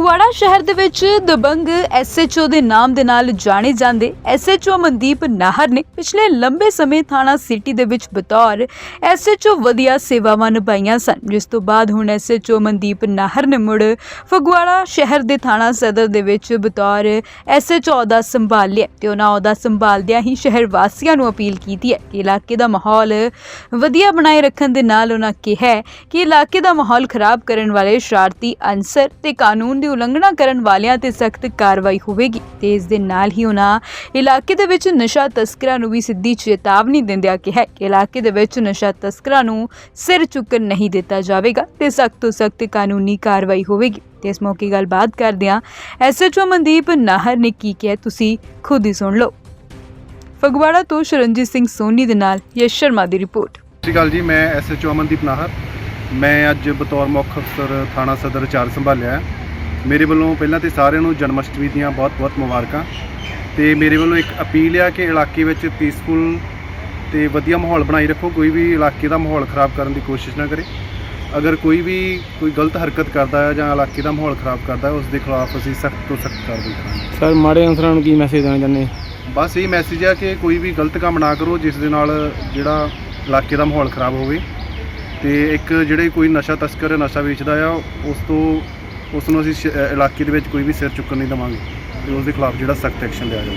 ਫਗਵਾੜਾ ਸ਼ਹਿਰ ਦੇ ਵਿੱਚ ਦਬੰਗ ਐਸਐਚਓ ਦੇ ਨਾਮ ਦੇ ਨਾਲ ਜਾਣੇ ਜਾਂਦੇ ਐਸਐਚਓ ਮਨਦੀਪ ਨਾਹਰ ਨੇ ਪਿਛਲੇ ਲੰਬੇ ਸਮੇਂ ਥਾਣਾ ਸਿਟੀ ਦੇ ਵਿੱਚ ਬਤੌਰ ਐਸਐਚਓ ਵਧੀਆ ਸੇਵਾਵਾਂ ਨਿਭਾਈਆਂ ਸਨ, ਜਿਸ ਤੋਂ ਬਾਅਦ ਹੁਣ ਐਸਐਚਓ ਮਨਦੀਪ ਨਾਹਰ ਨੇ ਮੁੜ ਫਗਵਾੜਾ ਸ਼ਹਿਰ ਦੇ ਥਾਣਾ ਸਦਰ ਦੇ ਵਿੱਚ ਬਤੌਰ ਐਸਐਚਓ ਦਾ ਸੰਭਾਲ ਲਿਆ ਤੇ ਉਹਨਾਂ ਉਹਦਾ ਸੰਭਾਲਦਿਆਂ ਹੀ ਸ਼ਹਿਰ ਵਾਸੀਆਂ ਨੂੰ ਅਪੀਲ ਕੀਤੀ ਹੈ ਕਿ ਇਲਾਕੇ ਦਾ ਮਾਹੌਲ ਵਧੀਆ ਬਣਾਏ ਰੱਖਣ ਦੇ ਨਾਲ ਉਹਨਾਂ ਕਿਹਾ ਕਿ ਇਲਾਕੇ ਦਾ ਮਾਹੌਲ ਖਰਾਬ ਕਰਨ ਵਾਲੇ ਸ਼ਰਾਰਤੀ ਅਨਸਰ ਤੇ ਕਾਨੂੰਨ ਦੀ ਉਲੰਘਣਾ ਕਰਨ ਵਾਲਿਆਂ ਤੇ ਸਖਤ ਕਾਰਵਾਈ ਹੋਵੇਗੀ ਤੇ ਇਸ ਦੇ ਨਾਲ ਹੀ ਉਹਨਾਂ ਇਲਾਕੇ ਦੇ ਵਿੱਚ ਨਸ਼ਾ ਤਸਕਰਾਂ ਨੂੰ ਵੀ ਸਿੱਧੀ ਚੇਤਾਵਨੀ ਦਿੰਦਿਆਂ ਕਿਹਾ ਕਿ ਇਲਾਕੇ ਦੇ ਵਿੱਚ ਨਸ਼ਾ ਤਸਕਰਾਂ ਨੂੰ ਸਿਰ ਚੁੱਕਣ ਨਹੀਂ ਦਿੱਤਾ ਜਾਵੇਗਾ ਤੇ ਸਖਤ ਤੋਂ ਸਖਤ ਕਾਨੂੰਨੀ ਕਾਰਵਾਈ ਹੋਵੇਗੀ। ਤੇ ਇਸ ਮੌਕੇ ਗੱਲਬਾਤ ਕਰਦਿਆਂ ਐਸਐਚਓ ਮਨਦੀਪ ਨਾਹਰ ਨੇ ਕੀ ਕਿਹਾ, ਤੁਸੀਂ ਖੁਦ ਹੀ ਸੁਣ ਲਓ। ਫਗਵਾੜਾ ਤੋਂ ਸ਼ਰਨਜੀਤ ਸਿੰਘ ਸੋਨੀ ਦੇ ਨਾਲ ਯਸ਼ ਸ਼ਰਮਾ ਦੀ ਰਿਪੋਰਟ। ਸਤਿ ਸ਼੍ਰੀ ਅਕਾਲ ਜੀ, ਮੈਂ ਐਸਐਚਓ ਅਮਨਦੀਪ ਨਾਹਰ। ਮੈਂ ਅੱਜ ਬਤੌਰ ਮੁੱਖ ਅਫਸਰ ਥਾਣਾ ਸਦਰ ਚਾਰ ਸੰਭਾਲਿਆ। ਮੇਰੇ ਵੱਲੋਂ ਪਹਿਲਾਂ ਤੇ ਸਾਰਿਆਂ ਨੂੰ ਜਨਮ ਅਸ਼ਟਮੀ ਦੀਆਂ ਬਹੁਤ-ਬਹੁਤ ਮੁਬਾਰਕਾਂ ਤੇ ਮੇਰੇ ਵੱਲੋਂ ਇੱਕ ਅਪੀਲ ਆ ਕਿ ਇਲਾਕੇ ਵਿੱਚ ਪੀਸਫੁਲ ਤੇ ਵਧੀਆ ਮਾਹੌਲ ਬਣਾਈ ਰੱਖੋ ਕੋਈ ਵੀ ਇਲਾਕੇ ਦਾ ਮਾਹੌਲ ਖਰਾਬ ਕਰਨ ਦੀ ਕੋਸ਼ਿਸ਼ ਨਾ ਕਰੇ। ਅਗਰ ਕੋਈ ਵੀ ਕੋਈ ਗਲਤ ਹਰਕਤ ਕਰਦਾ ਹੈ ਜਾਂ ਇਲਾਕੇ ਦਾ ਮਾਹੌਲ ਖਰਾਬ ਕਰਦਾ ਹੈ ਉਸ ਦੇ ਖਿਲਾਫ ਅਸੀਂ ਸਖਤ ਤੋਂ ਸਖਤ ਕਾਰਵਾਈ ਕਰਾਂਗੇ। ਸਰ ਮਾੜੇ ਅਨਸਰਾਂ ਨੂੰ ਕੀ ਮੈਸੇਜ ਦੇਣਾ ਚਾਹੁੰਦੇ? ਬਸ ਇਹ ਮੈਸੇਜ ਆ ਕਿ ਕੋਈ ਵੀ ਗਲਤ ਕੰਮ ਨਾ ਕਰੋ ਜਿਸ ਦੇ ਨਾਲ ਜਿਹੜਾ ਇਲਾਕੇ ਦਾ ਮਾਹੌਲ ਖਰਾਬ ਹੋਵੇ। ਤੇ ਇੱਕ ਜਿਹੜੇ ਕੋਈ ਨਸ਼ਾ ਤਸਕਰ ਨਸ਼ਾ ਵੇਚਦਾ ਆ ਉਸ ਤੋਂ ਉਸ ਨੂੰ ਅਸੀਂ ਸ਼- ਇਲਾਕੇ ਦੇ ਵਿੱਚ ਕੋਈ ਵੀ ਸਿਰ ਚੁੱਕਣ ਨਹੀਂ ਦੇਵਾਂਗੇ ਤੇ ਉਸ ਦੇ ਖਿਲਾਫ ਜਿਹੜਾ ਸਖਤ ਐਕਸ਼ਨ ਲਿਆ ਜਾਵੇ